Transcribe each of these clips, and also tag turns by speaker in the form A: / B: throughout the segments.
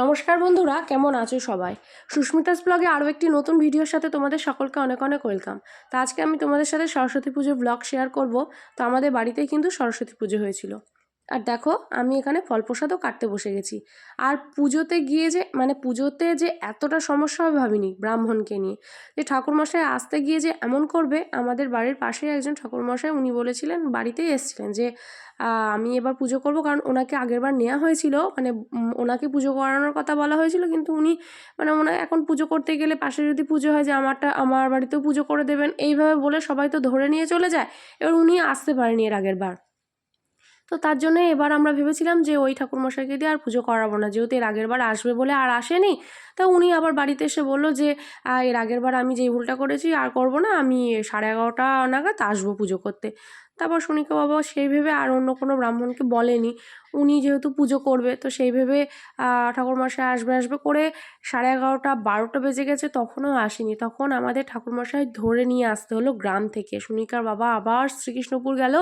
A: নমস্কার বন্ধুরা, কেমন আছো সবাই? সুস্মিতাস ব্লগে আরও একটি নতুন ভিডিওর সাথে তোমাদের সকলকে অনেক অনেক ওয়েলকাম। তা আজকে আমি তোমাদের সাথে সরস্বতী পুজোর ব্লগ শেয়ার করব। তো আমাদের বাড়িতেই কিন্তু সরস্বতী পুজো হয়েছিল। আর দেখো, আমি এখানে ফল প্রসাদও কাটতে বসে গেছি। আর পুজোতে গিয়ে যে মানে পুজোতে যে এতটা সমস্যা হবে ভাবিনি ব্রাহ্মণকে নিয়ে। যে ঠাকুরমশাই আসতে গিয়ে যে এমন করবে, আমাদের বাড়ির পাশেই একজন ঠাকুরমশাই উনি বলেছিলেন, বাড়িতেই এসেছিলেন যে আমি এবার পুজো করব কারণ ওনাকে আগেরবার নেওয়া হয়েছিল। মানে ওনাকে পুজো করানোর কথা বলা হয়েছিল, কিন্তু উনি মানে ওনার এখন পুজো করতে গেলে পাশে যদি পুজো হয় যে আমারটা, আমার বাড়িতেও পুজো করে দেবেন, এইভাবে বলে সবাই তো ধরে নিয়ে চলে যায়। এবার উনি আসতে পারেনি এর আগের বার তো তার জন্য এবার আমরা ভেবেছিলাম যে ওই ঠাকুরমশাইকে দিয়ে আর পুজো করাবো না। যেহেতু এর আগের বার আসবে বলে আর আসেনি, তা উনি আবার বাড়িতে এসে বলল যে এর আগের বার আমি যেই ভুলটা করেছি আর করব না, আমি সাড়ে এগারোটা নাগাদ আসব পুজো করতে। তারপর শুনিকে বাবা সেই ভেবে আর অন্য কোনো ব্রাহ্মণকে বলেনি। উনি যেহেতু পুজো করবে, তো সেই ভেবে ঠাকুরমশাই আসবে আসবে করে সাড়ে এগারোটা, বারোটা বেজে গেছে, তখনও আসেনি। তখন আমাদের ঠাকুরমশাই ধরে নিয়ে আসতে হলো গ্রাম থেকে। সুনিকার বাবা আবার শ্রীকৃষ্ণপুর গেল।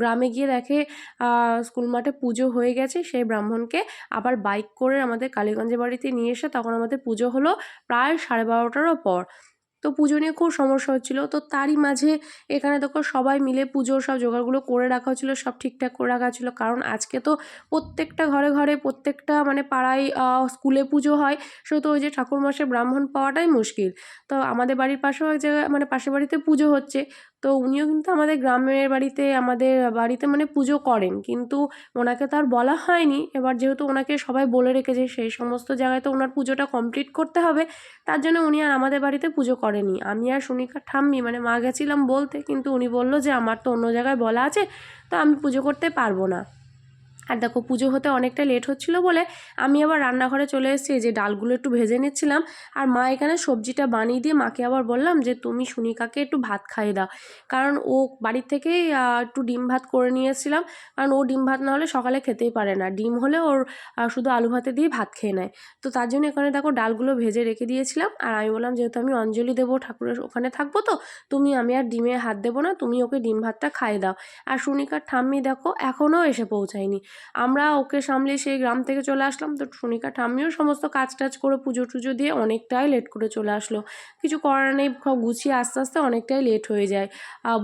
A: গ্রামে গিয়ে দেখে স্কুল মাঠে পুজো হয়ে গেছে। সেই ব্রাহ্মণকে আবার বাইক করে আমাদের কালীগঞ্জের বাড়িতে নিয়ে এসে তখন আমাদের পুজো হলো প্রায় সাড়ে বারোটারও পর। তো পুজো নিয়ে খুব সমস্যা হচ্ছিল। তো তারই মাঝে এখানে দেখো সবাই মিলে পুজো সব জোগাড়গুলো করে রাখা হচ্ছিল, সব ঠিকঠাক করে রাখা ছিল কারণ আজকে তো প্রত্যেকটা ঘরে ঘরে প্রত্যেকটা মানে পাড়ায় স্কুলে পুজো হয়। সেহেতু ওই যে ঠাকুর মাসে ব্রাহ্মণ পাওয়াটাই মুশকিল। তো আমাদের বাড়ির পাশেও এক জায়গায় মানে পাশের বাড়িতে পুজো হচ্ছে। তো উনিও কিন্তু আমাদের গ্রামের বাড়িতে, আমাদের বাড়িতে মানে পুজো করেন। কিন্তু ওনাকে তো আর বলা হয়নি। এবার যেহেতু ওনাকে সবাই বলে রেখেছে, সেই সমস্ত জায়গায় তো ওনার পুজোটা কমপ্লিট করতে হবে। তার জন্য উনি আর আমাদের বাড়িতে পুজো করেনি। আমি আর সুনিকা ঠাম্মি মানে মা গেছিলাম বলতে, কিন্তু উনি বলল যে, আমার তো অন্য জায়গায় বলা আছে, তো আমি পুজো করতে পারব না। আর দেখো পুজো হতে অনেকটা লেট হচ্ছিল বলে আমি আবার রান্নাঘরে চলে এসেছি যে ডালগুলো একটু ভেজে নিচ্ছিলাম। আর মা এখানে সবজিটা বানিয়ে দিয়ে মাকে আবার বললাম যে, তুমি সুনিকাকে একটু ভাত খাইয়ে দাও। কারণ ও বাড়ির থেকেই একটু ডিম ভাত করে নিয়ে এসেছিলাম। কারণ ও ডিম ভাত না হলে সকালে খেতেই পারে না। ডিম হলে ওর শুধু আলু ভাতে দিয়ে ভাত খেয়ে নেয়। তো তার জন্য এখানে দেখো ডালগুলো ভেজে রেখে দিয়েছিলাম। আর আমি বললাম, যেহেতু আমি অঞ্জলি দেবো, ঠাকুরের ওখানে থাকব তো, তুমি আমি আর ডিমে হাত দেবো না, তুমি ওকে ডিম ভাতটা খাইয়ে দাও। আর সুনিকার ঠাম্মি দেখো এখনও এসে পৌঁছায়নি। আমরা ওকে সামলে সেই গ্রাম থেকে চলে আসলাম। তো সুনিকা ঠাম্মিও সমস্ত কাজ টাজ করে পুজো টুজো দিয়ে অনেকটাই লেট করে চলে আসলো। কিছু করার নেই গুছিয়ে আস্তে আস্তে অনেকটাই লেট হয়ে যায়।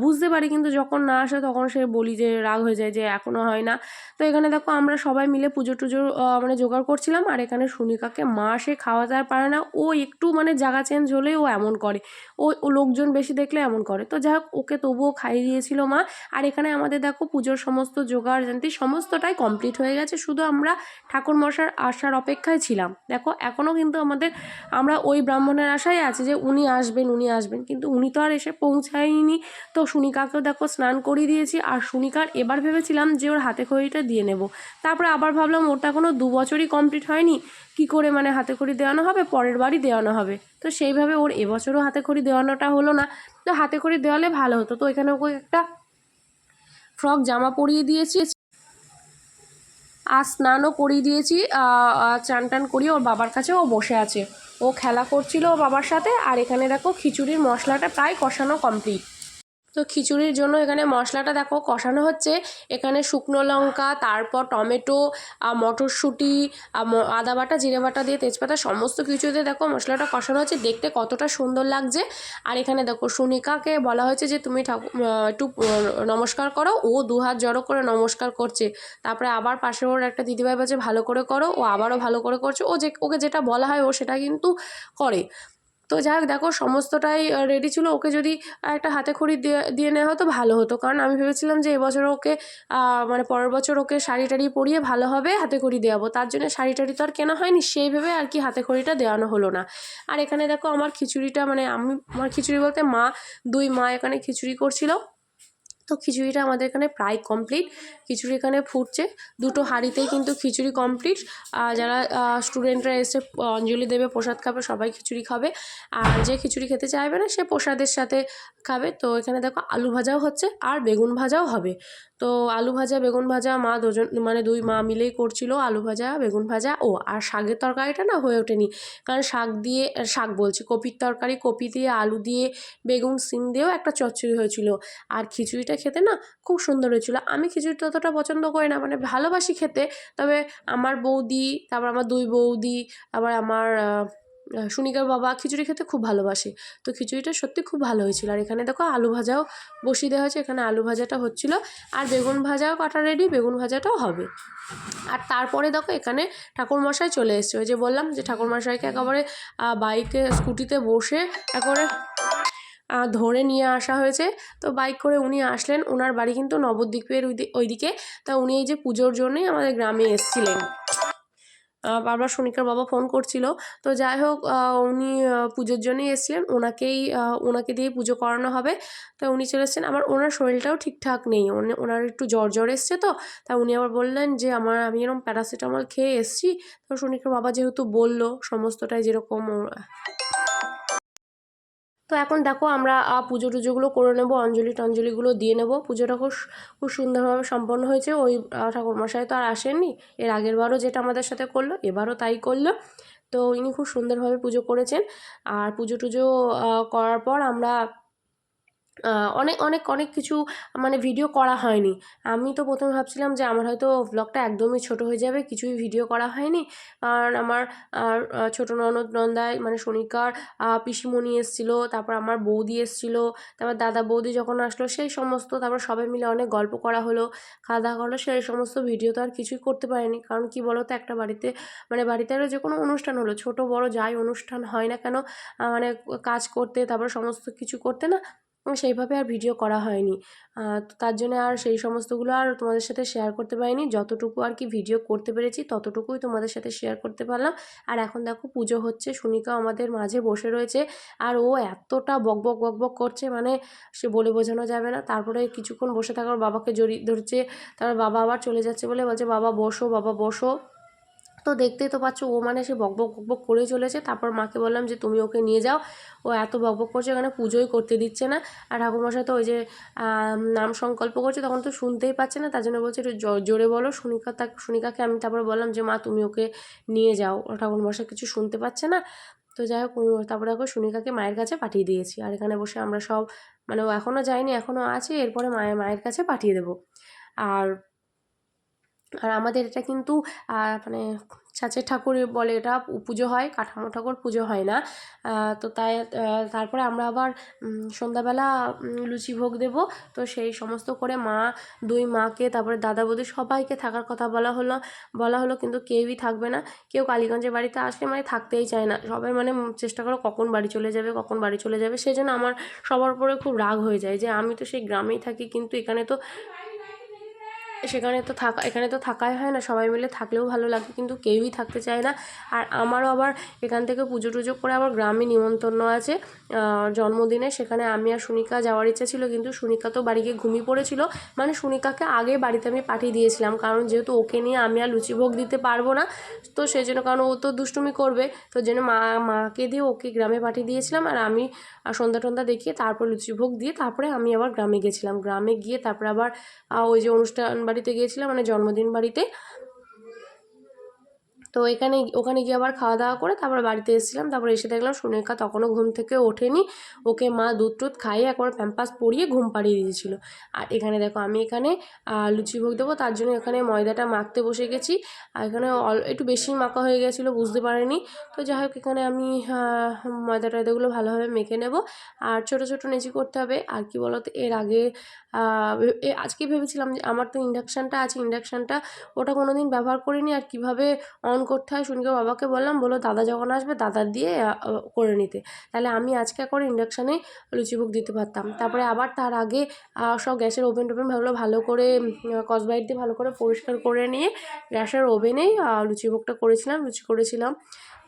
A: বুঝতে পারি কিন্তু যখন না আসে তখন সে বলি যে, রাগ হয়ে যায় যে এখনও হয় না। তো এখানে দেখো আমরা সবাই মিলে পুজো টুজো মানে জোগাড় করছিলাম আর এখানে সুনিকাকে মা সে খাওয়া দাওয়া পারে না। ও একটু মানে জায়গা চেঞ্জ হলেই ও এমন করে। ও লোকজন বেশি দেখলে এমন করে। তো যাই ওকে তবুও খাইয়ে দিয়েছিল মা। আর এখানে আমাদের দেখো পুজোর সমস্ত জোগাড় জানতি সমস্তটাই কমপ্লিট হয়ে গেছে। শুধু আমরা ঠাকুর মশার আসার অপেক্ষায় ছিলাম। দেখো এখনও কিন্তু আমাদের, আমরা ওই ব্রাহ্মণের আশায় আছি যে উনি আসবেন উনি আসবেন। কিন্তু উনি তো আর এসে পৌঁছায়নি। তো সুনিকাকেও দেখো, স্নান করিয়ে দিয়েছি। আর সুনিকার এবার ভেবেছিলাম যে ওর হাতে খড়িটা দিয়ে নেব। তারপরে আবার ভাবলাম ওটা কোনো দু বছরই কমপ্লিট হয়নি। কি করে মানে হাতে খড়ি দেওয়ানো হবে? পরের বারই দেওয়ানো হবে। তো সেইভাবে ওর এবছরও হাতে খড়ি দেওয়ানোটা হলো না। তো হাতে খড়ি দেওয়ালে ভালো হতো। তো এখানে ওকে একটা ফ্রক, জামা পরিয়ে দিয়েছি। আর স্নানও করিয়ে দিয়েছি চান টান করিয়ে ওর বাবার কাছে ও বসে আছে। ও খেলা করছিল ও বাবার সাথে, আর এখানে দেখো খিচুড়ির মশলাটা প্রায় কষানো কমপ্লিট তো খিচুড়ির জন্য এখানে মশলাটা দেখো কষানো হচ্ছে। এখানে শুকনো লঙ্কা, তারপর টমেটো মটরশুঁটি আদা বাটা, জিরে বাটা দিয়ে তেজপাতা সমস্ত কিছু দিয়ে দেখো মশলাটা কষানো হচ্ছে। দেখতে কতটা সুন্দর লাগছে। আর এখানে দেখো সুনিকাকে বলা হয়েছে যে তুমি ঠাকুর একটু নমস্কার করো। ও দু হাত জড়ো করে নমস্কার করছে। তারপরে আবার পাশে ওর একটা দিদিভাই বলছে, ভালো করে করো। ও আবারও ভালো করে করছে। ও যে, ওকে যেটা বলা হয় ও সেটা কিন্তু করে। তো যাই হোক দেখো সমস্তটাই রেডি ছিল। ওকে যদি একটা হাতে খড়ি দিয়ে দিয়ে নেওয়া হতো, ভালো হতো। কারণ আমি ভেবেছিলাম যে এবছর ওকে মানে পরের বছর ওকে শাড়ি টাড়ি পরিয়ে ভালো হবে হাতে খড়ি দেওয়াবো তার জন্য শাড়ি টাড়ি তো আর কেনা হয়নি, সেই ভেবে আর কি হাতে খড়িটা দেওয়ানো হলো না। আর এখানে দেখো আমার খিচুড়িটা মানে আমি, আমার খিচুড়ি বলতে মা, দুই মা এখানে খিচুড়ি করছিল। তো খিচুড়িটা আমাদের এখানে প্রায় কমপ্লিট খিচুড়ি এখানে ফুটছে। দুটো হাঁড়িতেই কিন্তু খিচুড়ি কমপ্লিট যারা স্টুডেন্টরা এসে অঞ্জলি দেবে, প্রসাদ খাবে, সবাই খিচুড়ি খাবে। আর যে খিচুড়ি খেতে চাইবে না, সে প্রসাদের সাথে খাবে। তো এখানে দেখো আলু ভাজাও হচ্ছে আর বেগুন ভাজাও হবে। তো আলু ভাজা, বেগুন ভাজা মা দুজন মানে দুই মা মিলেই করছিল আলু ভাজা, বেগুন ভাজা। ও, আর শাকের তরকারিটা না হয়ে ওঠেনি। কারণ শাক দিয়ে, শাক বলছি, কপির তরকারি, কপি দিয়ে, আলু দিয়ে, বেগুন সিম দিয়েও একটা চচ্চড়ি হয়েছিল। আর খিচুড়িটা খিচুড়িটা খেতে না খুব সুন্দর হয়েছিল। আমি খিচুড়ি ততটা পছন্দ করি না মানে ভালোবাসি খেতে, তবে আমার বৌদি, তারপর আমার দুই বৌদি আবার আমার সুনিকার বাবা খিচুড়ি খেতে খুব ভালোবাসে। তো খিচুড়িটা সত্যি খুব ভালো হয়েছিল। আর এখানে দেখো আলু ভাজাও বসিয়ে দেওয়া হয়েছে। এখানে আলু ভাজাটা হচ্ছিল। আর বেগুন ভাজাও কাটা রেডি বেগুন ভাজাটাও হবে। আর তারপরে দেখো এখানে ঠাকুরমশাই চলে এসছে। ওই যে বললাম যে ঠাকুরমশাইকে একেবারে বাইকে, স্কুটিতে বসে একেবারে ধরে নিয়ে আসা হয়েছে। তো বাইক করে উনি আসলেন। ওনার বাড়ি কিন্তু নবদ্বীপের ওইদিকে। তা উনি এই যে পুজোর জন্যই আমাদের গ্রামে এসেছিলেন। বারবার সোনিকার বাবা ফোন করছিল। তো যাই হোক উনি পুজোর জন্যই এসেছিলেন। ওনাকেই ওনাকে দিয়ে পুজো করানো হবে। তো উনি চলে এসেছেন। আবার ওনার শরীরটাও ঠিকঠাক নেই। ওনে- ওনার একটু জ্বর জ্বর এসছে তো। তা উনি আবার বললেন যে, আমার, আমি এরকম প্যারাসিটামল খেয়ে এসেছি। তো সোনিকার বাবা যেহেতু বলল, সমস্তটাই যেরকম তো এখন দেখো আমরা পুজো টুজোগুলো করে নেব, অঞ্জলি টঞ্জলিগুলো দিয়ে নেব। পুজোটা খুব খুব সুন্দরভাবে সম্পন্ন হয়েছে। ওই ঠাকুরমশাই তো আর আসেননি। এর আগের বারও যেটা আমাদের সাথে করল, এবারও তাই করল। তো ইনি খুব সুন্দরভাবে পুজো করেছেন। আর পুজো টুজো করার পর আমরা অনেক অনেক অনেক কিছু মানে ভিডিও করা হয়নি। আমি তো প্রথমে ভাবছিলাম যে আমার হয়তো ব্লগটা একদমই ছোট হয়ে যাবে, কিছুই ভিডিও করা হয়নি। কারণ আমার ছোট ননদ নন্দায় মানে শনিকার পিসিমণি এসেছিল, তারপর আমার বৌদি এসেছিল, তারপর দাদা বৌদি যখন আসলো, সেই সমস্ত, তারপর সবাই মিলে অনেক গল্প করা হলো, খাওয়া দাওয়া করল সেই সমস্ত ভিডিও তো আর কিছুই করতে পারিনি। কারণ কি বলো তো একটা বাড়িতে মানে বাড়িতে আরও যে কোনো অনুষ্ঠান হলো, ছোট বড় যাই অনুষ্ঠান হয় না কেন মানে কাজ করতে, তারপর সমস্ত কিছু করতে না সেইভাবে আর ভিডিও করা হয়নি। তো তার জন্য আর সেই সমস্তগুলো আর তোমাদের সাথে শেয়ার করতে পারিনি। যতটুকু আর কি ভিডিও করতে পেরেছি, ততটুকুই তোমাদের সাথে শেয়ার করতে পারলাম। আর এখন দেখো পুজো হচ্ছে, সুনিকা আমাদের মাঝে বসে রয়েছে। আর ও এতটা বকবক বকবক করছে মানে সে বলে বোঝানো যাবে না। তারপরে কিছুক্ষণ বসে থাকার বাবাকে জড়িয়ে ধরছে। তারপর বাবা আবার চলে যাচ্ছে বলে বলছে, বাবা বসো বাবা বসো। তো দেখতেই তো পাচ্ছ, ও মানে সে বকবক বকবক করেই চলেছে। তারপর মাকে বললাম যে, তুমি ওকে নিয়ে যাও। ও এত বকবক করছে এখানে পুজোই করতে দিচ্ছে না। আর ঠাকুরমশাই তো ওই যে নাম সংকল্প করছে, তখন তো শুনতেই পাচ্ছে না। তার জন্য বলছে, একটু জোরে বলো। সুনিকা তা, সুনিকাকে আমি তারপর বললাম যে, মা, তুমি ওকে নিয়ে যাও। ও ঠাকুরমশাই কিছু শুনতে পাচ্ছে না। তো যাই হোক তারপরে ওকে সুনিকাকে মায়ের কাছে পাঠিয়ে দিয়েছি। আর এখানে বসে আমরা সব মানে ও এখনও যায়নি এখনও আছে। এরপরে মায়ের মায়ের কাছে পাঠিয়ে দেবো। আর আর আমাদের এটা কিন্তু মানে ছাঁচের ঠাকুর বলে এটা পুজো হয়, কাঠামো ঠাকুর পুজো হয় না। তো তাই তারপরে আমরা আবার সন্ধ্যাবেলা লুচি ভোগ দেব। তো সেই সমস্ত করে মা, দুই মাকে, তারপরে দাদা বৌদি সবাইকে থাকার কথা বলা হলো বলা হলো কিন্তু কেউই থাকবে না। কেউ কালীগঞ্জের বাড়িতে আসলে মানে থাকতেই চায় না। সবাই মানে চেষ্টা করো কখন বাড়ি চলে যাবে, কখন বাড়ি চলে যাবে। সেই জন্য আমার সবার উপরে খুব রাগ হয়ে যায় যে আমি তো সেই গ্রামেই থাকি, কিন্তু এখানে তো সেখানে তো থাকা, এখানে তো থাকাই হয় না, সবাই মিলে থাকলেও ভালো লাগে, কিন্তু কেউই থাকতে চায় না। আর আমারও আবার এখান থেকে পুজো টুজো করে আবার গ্রামে নিমন্ত্রণ আছে। জন্মদিনে সেখানে আমি আর সুনিকা যাওয়ার ইচ্ছা ছিল, কিন্তু সুনিকা তো বাড়ি গিয়ে ঘুমিয়ে পড়েছিল। মানে সুনিকাকে আগে বাড়িতে আমি পাঠিয়ে দিয়েছিলাম, কারণ যেহেতু ওকে নিয়ে আমি আর লুচি ভোগ দিতে পারব না, তো সেই জন্য, কারণ ও তো দুষ্টুমি করবে, তো জন্য মা, মাকে দিয়ে ওকে গ্রামে পাঠিয়ে দিয়েছিলাম। আর আমি সন্ধ্যা টন্ধা দেখিয়ে তারপর লুচি ভোগ দিয়ে তারপরে আমি আবার গ্রামে গেছিলাম। গ্রামে গিয়ে তারপরে আবার ওই যে অনুষ্ঠান বাড়িতে গিয়েছিলাম মানে জন্মদিন বাড়িতে। তো এখানে ওখানে গিয়ে আবার খাওয়া দাওয়া করে তারপর বাড়িতে এসেছিলাম। তারপর এসে দেখলাম সুনেকা তখনও ঘুম থেকে ওঠেনি। ওকে মা দুধ টুধ খাইয়ে একবার প্যাম্পাস পরিয়ে ঘুম পাড়িয়ে দিয়েছিল। আর এখানে দেখো আমি এখানে লুচি ভোগ দেবো, তার জন্য এখানে ময়দাটা মাখতে বসে গেছি। আর এখানে অল- একটু বেশি মাখা হয়ে গেছিল, বুঝতে পারিনি। তো যাই হোক, এখানে আমি ময়দা টয়দাগুলো ভালোভাবে মেখে নেব। আর ছোট ছোট নেচি করতে হবে। আর কি বলতো, এর আগে আজকে ভেবেছিলাম যে আমার তো ইন্ডাকশানটা আছে, ইন্ডাকশানটা ওটা কোনো দিন ব্যবহার করিনি। আর কীভাবে অন করতে হয়। শুনকে বাবাকে বললাম বলো দাদা যখন আসবে, দাদা দিয়ে করে নিতে। তাহলে আমি আজকে করে ইন্ডাকশানে লুচিভোগ দিতে পারতাম। তারপরে আবার তার আগে সব গ্যাসের ওভেন টোভেন ভালো ভালো করে কসবাইট দিয়ে ভালো করে পরিষ্কার করে নিয়ে, গ্যাসের ওভেনেই লুচি লুচিভোগটা করেছিলাম, লুচি করেছিলাম।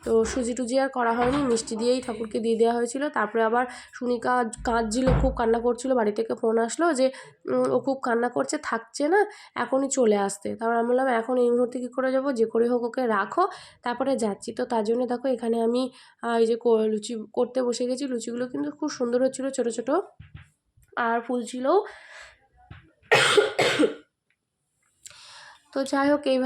A: তো সুজি টুজি আর করা হয়নি, মিষ্টি দিয়েই ঠাকুরকে দিয়ে দেওয়া হয়েছিল। তারপরে আবার সুনিকা কাঁদছিল, খুব কান্না করছিল, বাড়ি থেকে ফোন আসলো যে ও খুব কান্না করছে, থাকছে না, এখনই চলে আসতে। তারপর আমি বললাম, এখন এই মুহূর্তে কী করে যাব? যে করে হোক ওকে রাখো, তারপরে যাচ্ছি। তো তার জন্য দেখো, এখানে আমি এই যে লুচি করতে বসে গেছি। লুচিগুলো কিন্তু খুব সুন্দর হচ্ছিল, ছোটো ছোটো। আর ফুল ছিল। তো যাই হোক এই